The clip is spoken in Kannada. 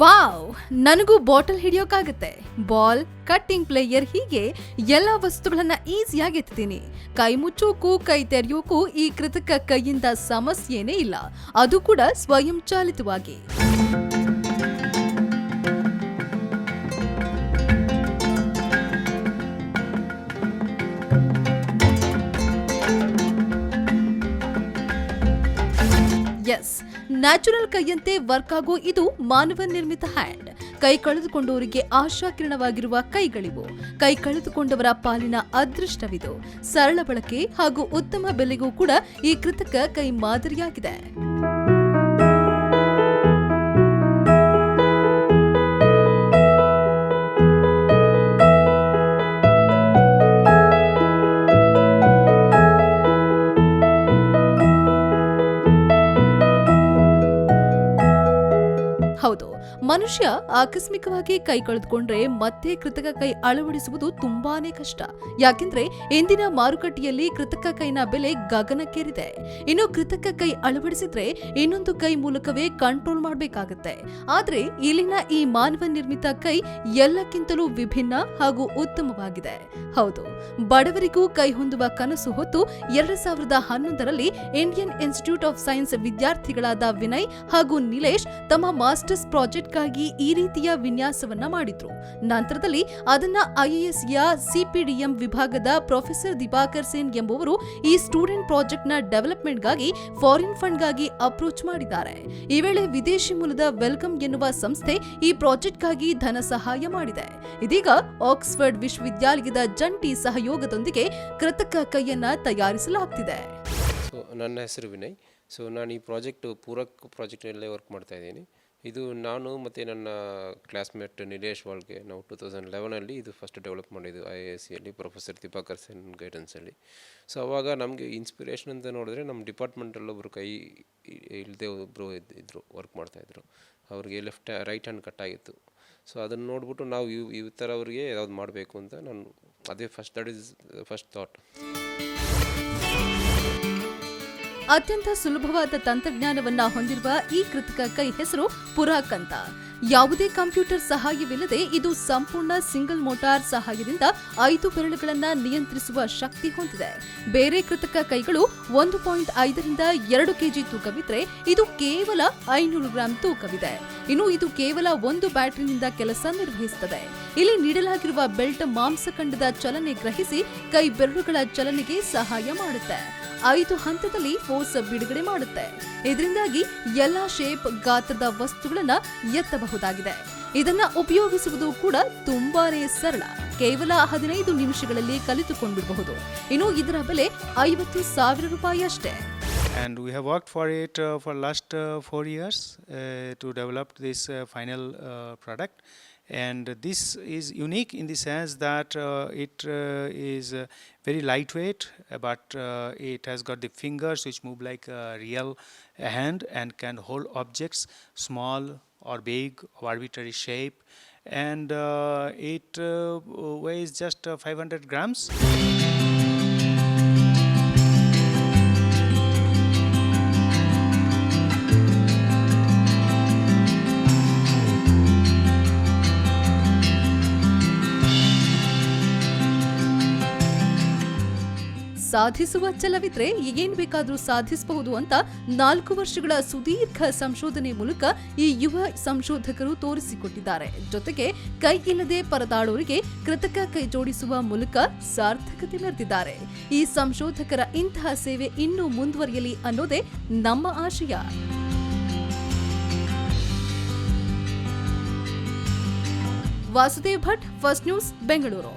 ವಾವ್, ನನಗೂ ಬಾಟಲ್ ಹಿಡಿಯೋಕಾಗುತ್ತೆ. ಬಾಲ್, ಕಟ್ಟಿಂಗ್ ಪ್ಲೇಯರ್ ಹೀಗೆ ಎಲ್ಲ ವಸ್ತುಗಳನ್ನ ಈಸಿಯಾಗಿ ಎತ್ತೀನಿ ಕೈ ಮುಚ್ಚೋಕು, ಕೈ ತೆರೆಯೋಕು ಈ ಕೃತಕ ಕೈಯಿಂದ ಸಮಸ್ಯೆನೇ ಇಲ್ಲ. ಅದು ಕೂಡ ಸ್ವಯಂಚಾಲಿತವಾಗಿ. ಎಸ್ ನ್ಯಾಚುರಲ್ ಕೈಯಂತೆ ವರ್ಕ್ ಆಗೋ ಇದು ಮಾನವ ನಿರ್ಮಿತ ಹ್ಯಾಂಡ್. ಕೈ ಕಳೆದುಕೊಂಡವರಿಗೆ ಆಶಾಕಿರಣವಾಗಿರುವ ಕೈಗಳಿವು. ಕೈ ಕಳೆದುಕೊಂಡವರ ಪಾಲಿನ ಅದೃಷ್ಟವಿದು. ಸರಳ ಬಳಕೆ ಹಾಗೂ ಉತ್ತಮ ಬೆಲೆಗೂ ಕೂಡ ಈ ಕೃತಕ ಕೈ ಮಾದರಿಯಾಗಿದೆ. ಮನುಷ್ಯ ಆಕಸ್ಮಿಕವಾಗಿ ಕೈ ಕಳೆದುಕೊಂಡ್ರೆ ಮತ್ತೆ ಕೃತಕ ಕೈ ಅಳವಡಿಸುವುದು ತುಂಬಾನೇ ಕಷ್ಟ. ಯಾಕೆಂದ್ರೆ ಇಂದಿನ ಮಾರುಕಟ್ಟೆಯಲ್ಲಿ ಕೃತಕ ಕೈನ ಬೆಲೆ ಗಗನಕ್ಕೇರಿದೆ. ಇನ್ನು ಕೃತಕ ಕೈ ಅಳವಡಿಸಿದ್ರೆ ಇನ್ನೊಂದು ಕೈ ಮೂಲಕವೇ ಕಂಟ್ರೋಲ್ ಮಾಡಬೇಕಾಗುತ್ತೆ. ಆದ್ರೆ ಇಲ್ಲಿನ ಈ ಮಾನವ ನಿರ್ಮಿತ ಕೈ ಎಲ್ಲಕ್ಕಿಂತಲೂ ವಿಭಿನ್ನ ಹಾಗೂ ಉತ್ತಮವಾಗಿದೆ. ಹೌದು, ಬಡವರಿಗೂ ಕೈ ಹೊಂದುವ ಕನಸು ಹೊತ್ತು ಎರಡ್ ಸಾವಿರದ ಹನ್ನೊಂದರಲ್ಲಿ ಇಂಡಿಯನ್ ಇನ್ಸ್ಟಿಟ್ಯೂಟ್ ಆಫ್ ಸೈನ್ಸ್ ವಿದ್ಯಾರ್ಥಿಗಳಾದ ವಿನಯ್ ಹಾಗೂ ನಿಲೇಶ್ ತಮ್ಮ ಮಾಸ್ಟರ್ಸ್ ಪ್ರಾಜೆಕ್ಟ್ಗಾಗಿ ಈ ರೀತಿಯ ವಿನ್ಯಾಸವನ್ನ ಮಾಡಿದ್ರು. ನಂತರದಲ್ಲಿ ಅದನ್ನ ಐಎಎಸ್ ಯ ಸಿಪಿಡಿಎಂ ವಿಭಾಗದ ಪ್ರೊಫೆಸರ್ ದಿವಾಕರ್ ಸೇನ್ ಎಂಬುವರು ಈ ಸ್ಟೂಡೆಂಟ್ ಪ್ರಾಜೆಕ್ಟ್ನ ಡೆವಲಪ್ಮೆಂಟ್ಗಾಗಿ ಫಾರಿನ್ ಫಂಡ್ಗಾಗಿ ಅಪ್ರೋಚ್ ಮಾಡಿದ್ದಾರೆ. ಈ ವೇಳೆ ವಿದೇಶಿ ಮೂಲದ ವೆಲ್ಕಮ್ ಎನ್ನುವ ಸಂಸ್ಥೆ ಈ ಪ್ರಾಜೆಕ್ಟ್ಗಾಗಿ ಧನ ಸಹಾಯ ಮಾಡಿದೆ. ಇದೀಗ ಆಕ್ಸ್ಫರ್ಡ್ ವಿಶ್ವವಿದ್ಯಾಲಯದ ಜಂಟಿ ಸಹಯೋಗದೊಂದಿಗೆ ಕೃತಕ ಕೈಯನ್ನ ತಯಾರಿಸಲಾಗ್ತಿದೆ. ನನ್ನ ಹೆಸರು ವಿನಯ್. ಸೊ ನಾನು ಈ ಪ್ರಾಜೆಕ್ಟ್ ಪೂರಕ್ ಪ್ರಾಜೆಕ್ಟಲ್ಲೇ ವರ್ಕ್ ಮಾಡ್ತಾ ಇದ್ದೀನಿ. ಇದು ನಾನು ಮತ್ತು ನನ್ನ ಕ್ಲಾಸ್ಮೇಟ್ ನಿಲೇಶ್ ವಾಳ್ಗೆ ನಾವು ಟೂ ತೌಸಂಡ್ ಲೆವೆನಲ್ಲಿ ಇದು ಫಸ್ಟ್ ಡೆವಲಪ್ ಮಾಡಿದ್ದು ಐ ಎ ಸಿಯಲ್ಲಿ ಪ್ರೊಫೆಸರ್ ದಿಪಾಕರ್ ಸೆನ್ ಗೈಡೆನ್ಸಲ್ಲಿ ಸೊ ಅವಾಗ ನಮಗೆ ಇನ್ಸ್ಪಿರೇಷನ್ ಅಂತ ನೋಡಿದ್ರೆ ನಮ್ಮ ಡಿಪಾರ್ಟ್ಮೆಂಟಲ್ಲಿ ಒಬ್ಬರು ಕೈ ಇಲ್ಲದೆ ಒಬ್ಬರು ಇದ್ದರು ವರ್ಕ್ ಮಾಡ್ತಾಯಿದ್ರು ಅವ್ರಿಗೆ ಲೆಫ್ಟ್ ರೈಟ್ ಹ್ಯಾಂಡ್ ಕಟ್ಟಾಗಿತ್ತು ಸೊ ಅದನ್ನು ನೋಡ್ಬಿಟ್ಟು ನಾವು ಇವ್ ಈ ಥರ ಅವ್ರಿಗೆ ಯಾವ್ದು ಮಾಡಬೇಕು ಅಂತ ನಾನು ಅದೇ first that is first thought ಅತ್ಯಂತ ಸುಲಭವಾದ ತಂತ್ರಜ್ಞಾನವನ್ನ ಹೊಂದಿರುವ ಈ ಕೃತಕ ಕೈ ಹೆಸರು ಪುರಾಕ್ ಯಾವುದೇ ಕಂಪ್ಯೂಟರ್ ಸಹಾಯವಿಲ್ಲದೆ ಇದು ಸಂಪೂರ್ಣ ಸಿಂಗಲ್ ಮೋಟಾರ್ ಸಹಾಯದಿಂದ ಐದು ಬೆರಳುಗಳನ್ನ ನಿಯಂತ್ರಿಸುವ ಶಕ್ತಿ ಹೊಂದಿದೆ. ಬೇರೆ ಕೃತಕ ಕೈಗಳು ಒಂದು ಪಾಯಿಂಟ್ ಐದರಿಂದ ಎರಡು ಕೆಜಿ ತೂಕವಿದ್ರೆ ಇದು ಕೇವಲ ಐನೂರು ಗ್ರಾಂ ತೂಕವಿದೆ. ಇನ್ನು ಇದು ಕೇವಲ ಒಂದು ಬ್ಯಾಟರಿನಿಂದ ಕೆಲಸ ನಿರ್ವಹಿಸುತ್ತದೆ. ಇಲ್ಲಿ ನೀಡಲಾಗಿರುವ ಬೆಲ್ಟ್ ಮಾಂಸಖಂಡದ ಚಲನೆ ಗ್ರಹಿಸಿ ಕೈ ಬೆರಳುಗಳ ಚಲನೆಗೆ ಸಹಾಯ ಮಾಡುತ್ತೆ. ಐದು ಹಂತದಲ್ಲಿ ಫೋರ್ಸ್ ಬಿಡುಗಡೆ ಮಾಡುತ್ತೆ. ಇದರಿಂದಾಗಿ ಎಲ್ಲಾ ಶೇಪ್ ಗಾತ್ರದ ವಸ್ತುಗಳನ್ನ ಎತ್ತಬಹುದಾಗಿದೆ. ಇದನ್ನ ಉಪಯೋಗಿಸುವುದು ಕೂಡ ತುಂಬಾನೇ ಸರಳ. ಕೇವಲ ಹದಿನೈದು ನಿಮಿಷಗಳಲ್ಲಿ ಕಲಿತುಕೊಂಡಿರಬಹುದು ಇನ್ನು ಇದರ ಬೆಲೆ ಐವತ್ತು ಸಾವಿರ ರೂಪಾಯಿ ಅಷ್ಟೇ. And we have worked for it uh, for last uh, four years uh, to develop this uh, final uh, product. And this is unique in the sense that uh, it is very lightweight but it has got the fingers which move like a real hand and can hold objects small or big of arbitrary shape. And it weighs just uh, 500 grams ಸಾಧಿಸುವ ಛಲವಿದ್ರೆ ಏನ್ ಬೇಕಾದ್ರೂ ಸಾಧಿಸಬಹುದು ಅಂತ ನಾಲ್ಕು ವರ್ಷಗಳ ಸುದೀರ್ಘ ಸಂಶೋಧನೆ ಮೂಲಕ ಈ ಯುವ ಸಂಶೋಧಕರು ತೋರಿಸಿಕೊಟ್ಟಿದ್ದಾರೆ. ಜೊತೆಗೆ ಕೈ ಇಲ್ಲದೆ ಪರದಾಡೋರಿಗೆ ಕೃತಕ ಕೈ ಜೋಡಿಸುವ ಮೂಲಕ ಸಾರ್ಥಕತೆ ಮೆರೆದಿದ್ದಾರೆ. ಈ ಸಂಶೋಧಕರ ಇಂತಹ ಸೇವೆ ಇನ್ನೂ ಮುಂದುವರಿಯಲಿ ಅನ್ನೋದೇ ನಮ್ಮ ಆಶಯ. Vasudev Bhat first news Bengaluru